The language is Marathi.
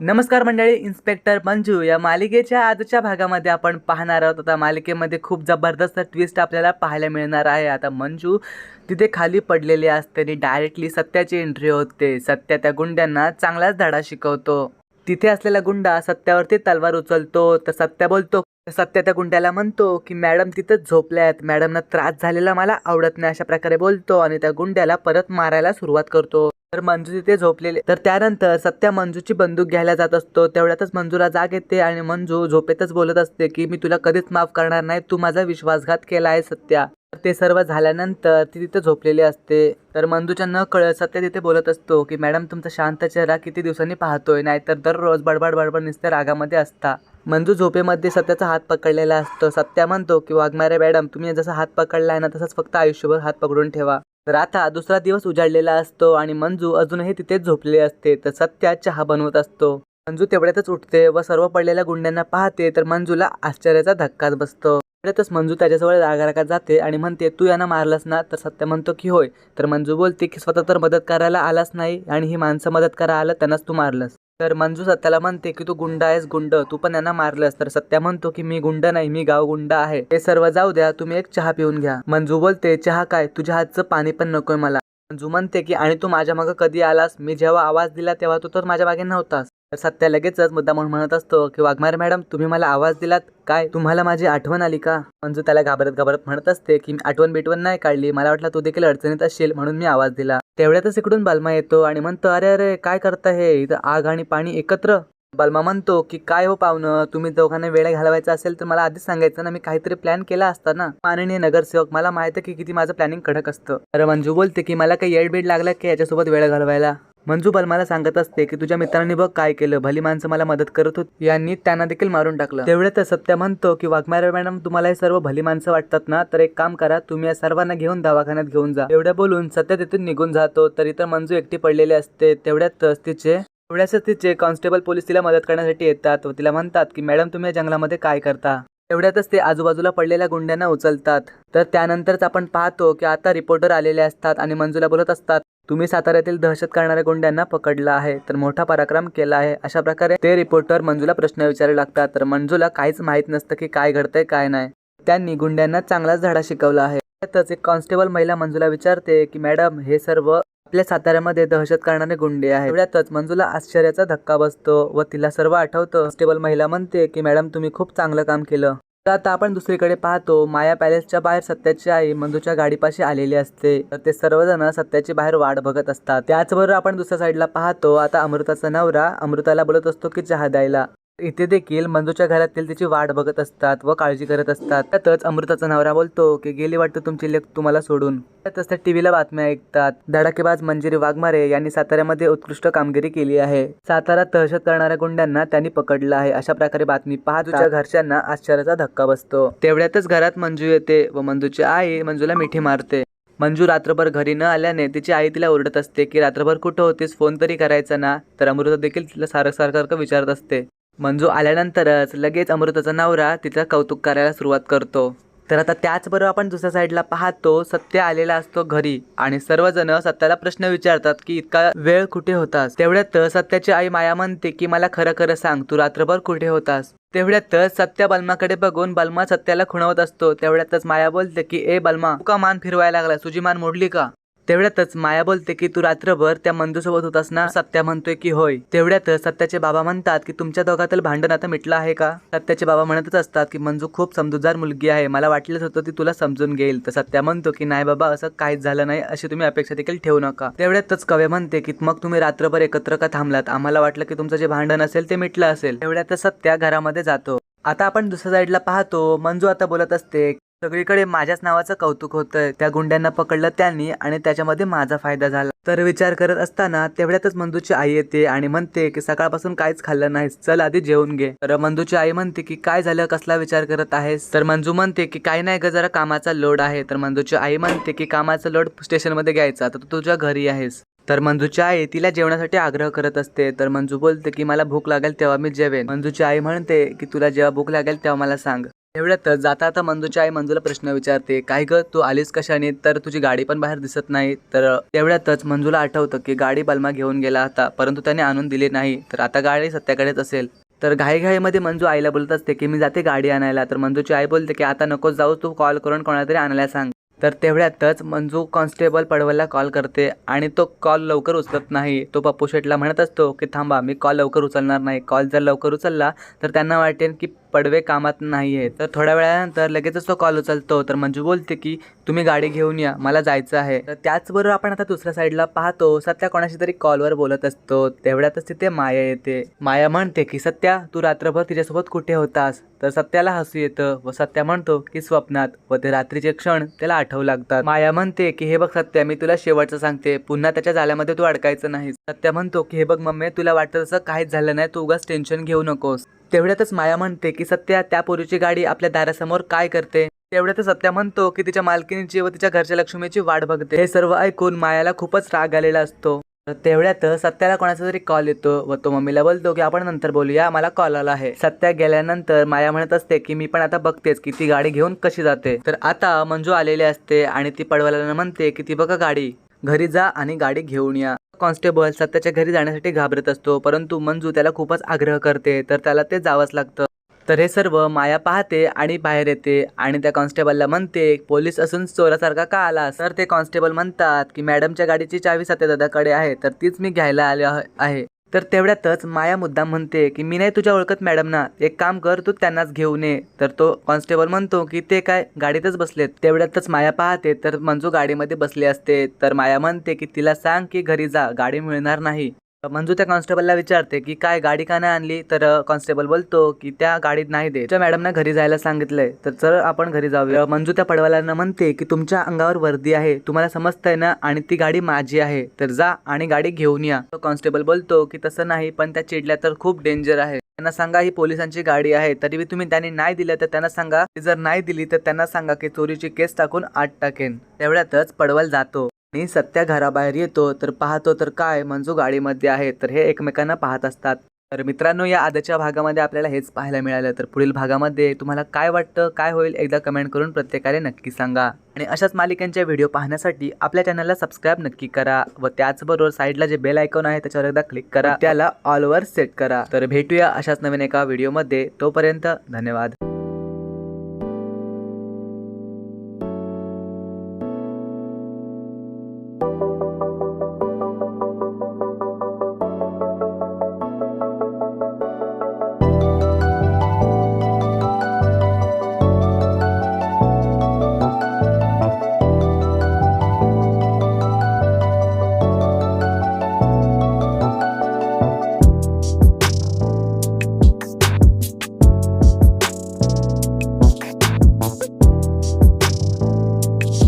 नमस्कार मंडळी इन्स्पेक्टर मंजू या मालिकेच्या आजच्या भागामध्ये आपण पाहणार आहोत. आता मालिकेमध्ये खूप जबरदस्त ट्विस्ट आपल्याला पाहायला मिळणार आहे. आता मंजू तिथे खाली पडलेली असते आणि डायरेक्टली सत्याची एंट्री होते. सत्या त्या गुंड्यांना चांगलाच धडा शिकवतो. तिथे असलेला गुंडा सत्यावरती तलवार उचलतो. तर सत्या बोलतो सत्या त्या गुंड्याला म्हणतो की मॅडम तिथंच आहेत मॅडमना त्रास झालेला मला आवडत नाही अशा प्रकारे बोलतो आणि त्या गुंड्याला परत मारायला सुरुवात करतो. तर मंजू तिथे झोपलेले. तर त्यानंतर सत्या मंजूची बंदूक घ्यायला जात असतो. तेवढ्यातच मंजूला जाग येते आणि मंजू झोपेतच बोलत असते की मी तुला कधीच माफ करणार नाही. तू माझा विश्वासघात केला आहे सत्या. तर ते सर्व झाल्यानंतर ती तिथे झोपलेली असते. तर मंजूच्या न कळत सत्य तिथे बोलत असतो की मॅडम तुमचा शांत चेहरा किती दिवसांनी पाहतोय नाहीतर दररोज बडबड बडबड नुसत्या रागामध्ये असता. मंजू झोपेमध्ये सत्याचा हात पकडलेला असतो. सत्या म्हणतो की वाघमारे मॅडम तुम्ही जसा हात पकडला आहे ना तसंच फक्त आयुष्यभर हात पकडून ठेवा. तर आता दुसरा दिवस उजाडलेला असतो आणि मंजू अजूनही तिथेच झोपलेली असते तर सत्या चहा बनवत असतो. मंजू तेवढ्यातच उठते व सर्व पडलेल्या गुंड्यांना पाहते तर मंजूला आश्चर्याचा धक्काच बसतो. तेवढ्यातच मंजू त्याच्याजवळ रागारागात जाते आणि म्हणते तू यांना मारलंस ना? तर सत्य म्हणतो की होय. तर मंजू बोलते की स्वतः तर मदत करायला आलाच नाही आणि ही माणसं मदत करायला आलं त्यांनाच तू मारलंस. तर मंजू सत्याला म्हणते की तू गुंड आहेस गुंड. तू पण यांना मारलंस. तर सत्या म्हणतो की मी गुंड नाही मी गाव गुंड आहे. हे सर्व जाऊ द्या. तुम्ही एक चहा पिऊन घ्या. मंजू बोलते चहा काय? तुझ्या हातचं पाणी पण नकोय मला. मंजू म्हणते की आणि तू माझ्या मागं कधी आलास? मी जेव्हा आवाज दिला तेव्हा तू तर माझ्या मागे नव्हतास. तर सत्या लगेचच मुद्दा म्हणून म्हणत असतो की वाघमारे मॅडम तुम्ही मला आवाज दिलात काय? तुम्हाला माझी आठवण आली का? मंजू त्याला घाबरत घाबरत म्हणत असते की आठवण बिटवण नाही काढली. मला वाटलं तू देखील अडचणीत असशील म्हणून मी आवाज दिला. तेवढ्यातच इकडून बालमा येतो आणि म्हणतो अरे अरे काय करता हे? इथं आग आणि पाणी एकत्र. बालमा म्हणतो की काय हो पाहुणं? तुम्ही दोघांना वेळ घालवायचा असेल तर मला आधीच सांगायचं ना मी काहीतरी प्लॅन केला असता ना. माननीय नगरसेवक मला माहिती आहे की किती माझं प्लॅनिंग कडक असतं. अरे मंजू बोलते की मला काही येडबीड लागला की याच्यासोबत वेळ घालवायला? मंजू बलमाला सांगत असते की तुझ्या मित्रांनी बघ काय केलं. भली माणसं मला मदत करत होती. यांनी त्यांना देखील मारून टाकलं. तेवढ्यात सत्या म्हणतो की वाघमारे मॅडम तुम्हाला हे सर्व भली माणसं वाटतात ना? तर एक काम करा तुम्ही या सर्वांना घेऊन दवाखान्यात घेऊन जा. एवढ्या बोलून सत्या तिथून निघून जातो. तरी तर मंजू एकटी पडलेली असते. तेवढ्यातच तिचे तेवढ्याच तिचे कॉन्स्टेबल पोलीस तिला मदत करण्यासाठी येतात व तिला म्हणतात की मॅडम तुम्ही या जंगलामध्ये काय करता? तेवढ्यातच ते आजूबाजूला पडलेल्या गुंड्यांना उचलतात. तर त्यानंतरच आपण पाहतो की आता रिपोर्टर आलेले असतात आणि मंजूला बोलत असतात तुम्ही साताऱ्यातील दहशत करणाऱ्या गुंड्यांना पकडला आहे तर मोठा पराक्रम केला आहे. अशा प्रकारे ते रिपोर्टर मंजूला प्रश्न विचारू लागतात. तर मंजूला काहीच माहीत नसतं की काय घडतंय काय नाही. त्यांनी गुंड्यांना चांगलाच धडा शिकवला आहे. त्यातच एक कॉन्स्टेबल महिला मंजूला विचारते की मॅडम हे सर्व आपल्या साताऱ्यामध्ये दहशत करणारे गुंडे आहेत. एवढ्यातच मंजूला आश्चर्याचा धक्का बसतो व तिला सर्व आठवतं. कॉन्स्टेबल महिला म्हणते की मॅडम तुम्ही खूप चांगलं काम केलं. तर आता आपण दुसरीकडे पाहतो माया पॅलेसच्या बाहेर सत्याची आई मंदूच्या गाडीपाशी आलेली असते. तर ते सर्वजण सत्याची बाहेर वाट बघत असतात. त्याचबरोबर आपण दुसऱ्या साईडला पाहतो आता अमृताचा नवरा अमृताला बोलत असतो की चहा द्यायला. इथे देखील मंजूच्या घरातील तिची वाट बघत असतात व काळजी करत असतात. त्यातच अमृताचा नवरा बोलतो की गेली वाटतं तुमची लेख तुम्हाला सोडून. त्यातच त्या टीव्हीला बातम्या ऐकतात. धडाकेबाज मंजिरी वाघमारे यांनी साताऱ्यामध्ये उत्कृष्ट कामगिरी केली आहे. सातारा दहशत करणाऱ्या गुंड्यांना त्यांनी पकडलं आहे अशा प्रकारे बातमी पाहत घरच्यांना आश्चर्याचा धक्का बसतो. तेवढ्यातच घरात मंजू येते व मंजूची आई मंजूला मिठी मारते. मंजू रात्रभर घरी न आल्याने तिची आई तिला ओरडत असते की रात्रभर कुठं होतीस? फोन तरी करायचा ना. तर अमृता देखील तिला सारखं सारखं विचारत असते. मंजू आल्यानंतरच लगेच अमृताचा नवरा तिचं कौतुक करायला सुरुवात करतो. तर आता त्याचबरोबर आपण दुसऱ्या साईडला पाहतो सत्य आलेला असतो घरी आणि सर्वजण सत्याला प्रश्न विचारतात की इतका वेळ कुठे होतास? तेवढ्यात सत्याची आई माया म्हणते की मला खरं खरं सांग तू रात्रभर कुठे होतास? तेवढ्यातच सत्या बलमाकडे बघून बलमा सत्याला खुणवत असतो. तेवढ्यातच माया बोलते की ए बलमा तू का मान फिरवायला लागला तुझी मान मोडली का? तेवढ्यातच माया बोलते की तू रात्रभर त्या मंजूसोबत होतास ना सत्या म्हणतोय की होय. तेवढ्यातच सत्याचे बाबा म्हणतात की तुमच्या दोघातील भांडण आता मिटलं आहे का? सत्याचे बाबा म्हणतच असतात की मंजू खूप समजूतदार मुलगी आहे. मला वाटलंच होतं ती तुला समजून घेईल. तर सत्या म्हणतो की नाही बाबा असं काहीच झालं नाही. अशी तुम्ही अपेक्षा देखील ठेवू नका. तेवढ्यातच कवे म्हणते की मग तुम्ही रात्रभर एकत्र का थांबलात? आम्हाला वाटलं की तुमचं जे भांडण असेल ते मिटलं असेल. तेवढ्यातच सत्या घरामध्ये जातो. आता आपण दुसऱ्या साईडला पाहतो. मंजू आता बोलत असते सगळीकडे माझ्याच नावाचं कौतुक होतंय. त्या गुंड्यांना पकडलं त्यांनी आणि त्याच्यामध्ये माझा फायदा झाला. तर विचार करत असताना तेवढ्यातच मंजूची आई येते आणि म्हणते की सकाळपासून काहीच खाल्लं नाहीस. चल आधी जेवून घे. तर मंजूची आई म्हणते की काय झालं? कसला विचार करत आहेस? तर मंजू म्हणते की काय नाही ग जरा कामाचा लोड आहे. तर मंजूची आई म्हणते की कामाचा लोड स्टेशनमध्ये घ्यायचा. तर तू तुझ्या घरी आहेस. तर मंजूची आई तिला जेवणासाठी आग्रह करत असते. तर मंजू बोलते की मला भूक लागेल तेव्हा मी जेवेन. मंजूची आई म्हणते की तुला जेव्हा भूक लागेल तेव्हा मला सांग. एवढ्यातच जाता आता मंजूची आई मंजूला प्रश्न विचारते काय ग तू आलीस कशाने? तर तुझी गाडी पण बाहेर दिसत नाही. तर तेवढ्यातच मंजूला आठवतं की गाडी बलमा घेऊन गेला होता परंतु त्याने आणून दिली नाही. तर आता गाडी सत्याकडेच असेल. तर घाईघाईमध्ये मंजू आईला बोलत असते की मी जाते गाडी आणायला. तर मंजूची आई बोलते की आता नकोच जाऊ तू कॉल करून कोणाला तरी आणायला सांग. तर तेवढ्यातच मंजू कॉन्स्टेबल पडवलला कॉल करते आणि तो कॉल लवकर उचलत नाही. तो पप्पू शेटला म्हणत असतो की थांबा मी कॉल लवकर उचलणार नाही. कॉल जर लवकर उचलला तर त्यांना वाटेल की पडवे कामात नाही आहे तर थोड्या वेळानंतर लगेचच तो कॉल उचलतो. तर मंजू बोलते की तुम्ही गाडी घेऊन या मला जायचं आहे. तर त्याचबरोबर आपण आता दुसऱ्या साईडला पाहतो सत्या कोणाशी तरी कॉलवर बोलत असतो. तेवढ्यातच तिथे माया येते. माया म्हणते की सत्या तू रात्रभर तिच्यासोबत कुठे होतास? तर सत्याला हसू येतं व सत्या म्हणतो की स्वप्नात. व ते रात्रीचे क्षण त्याला आठवू लागतात. माया म्हणते की हे बघ सत्या मी तुला शेवटचं सांगते. पुन्हा त्याच्या जाल्यामध्ये तू अडकायचं नाही सत्या म्हणतो की हे बघ मम्मी तुला वाटतं तसं काहीच झालं नाही तू उगाच टेन्शन घेऊ नकोस. तेवढ्यातच माया म्हणते की सत्या त्या पोरीची गाडी आपल्या दारासमोर काय करते? तेवढ्यातच सत्या म्हणतो की तिच्या मालकिनीची व तिच्या घरच्या लक्ष्मीची वाट बघते. हे सर्व ऐकून मायाला खूपच राग आलेला असतो. तर तेवढ्यातच सत्याला कोणाचा तरी कॉल येतो व तो मम्मीला बोलतो की आपण नंतर बोलूया मला कॉल आला आहे. सत्या गेल्यानंतर माया म्हणत असते की मी पण आता बघतेच की ती गाडी घेऊन कशी जाते. तर आता मंजू आलेली असते आणि ती पडवायला म्हणते की ती बघा गाडी घरी जा आणि गाडी घेऊन या. कॉन्स्टेबल सत्याच्या घरी जाण्यासाठी घाबरत असतो. परंतु मंजू त्याला खूपच आग्रह करते तर त्याला ते जावंच लागतं. तर हे सर्व माया पाहते आणि बाहेर येते आणि त्या कॉन्स्टेबलला म्हणते पोलीस असून चोरासारखा का आला तर ते कॉन्स्टेबल म्हणतात की मॅडमच्या गाडीची चावी सत्यदादाकडे आहे तर तीच मी घ्यायला आले आहे- आहे. तर तेवढ्यातच माया मुद्दाम म्हणते की मी नाही तुझ्या ओळखत मॅडम ना. एक काम कर तू त्यांनाच घेऊन ये. तर तो कॉन्स्टेबल म्हणतो की ते काय गाडीतच बसलेत. तेवढ्यातच माया पाहते तर मंजू गाडीमध्ये बसली असते. तर माया म्हणते की तिला सांग की घरी जा गाडी मिळणार नाही. मंजू त्या कॉन्स्टेबलला विचारते की काय गाडी का नाही आणली? तर कॉन्स्टेबल बोलतो की त्या गाडीत नाही दे तुझ्या मॅडमना घरी जायला सांगितलंय. तर चल आपण घरी जाऊया. मंजू त्या पडवाल्यांना म्हणते की तुमच्या अंगावर वर्दी आहे. तुम्हाला समजतंय ना आणि ती गाडी माझी आहे. तर जा आणि गाडी घेऊन या. कॉन्स्टेबल बोलतो की तसं नाही पण त्या चिडल्या तर खूप डेंजर आहे. त्यांना सांगा ही पोलिसांची गाडी आहे. तरी तुम्ही त्यांनी नाही दिलं तर त्यांना सांगा. जर नाही दिली तर त्यांना सांगा की चोरीची केस टाकून आत टाकेन. तेवढ्यातच पडवल जातो. आणि सत्या घराबाहेर येतो तर पाहतो तर काय मंजू गाडीमध्ये आहे तर हे एकमेकांना पाहत असतात. तर मित्रांनो या आधीच्या भागामध्ये आपल्याला हेच पाहायला मिळालं तर पुढील भागामध्ये तुम्हाला काय वाटतं काय होईल एकदा कमेंट करून प्रत्येकाने नक्की सांगा. आणि अशाच मालिकांच्या व्हिडिओ पाहण्यासाठी आपल्या चॅनलला सबस्क्राईब नक्की करा व त्याचबरोबर साईडला जे बेल आयकॉन आहे त्याच्यावर एकदा क्लिक करा. त्याला ऑलवर सेट करा. तर भेटूया अशाच नवीन एका व्हिडिओमध्ये. तोपर्यंत धन्यवाद.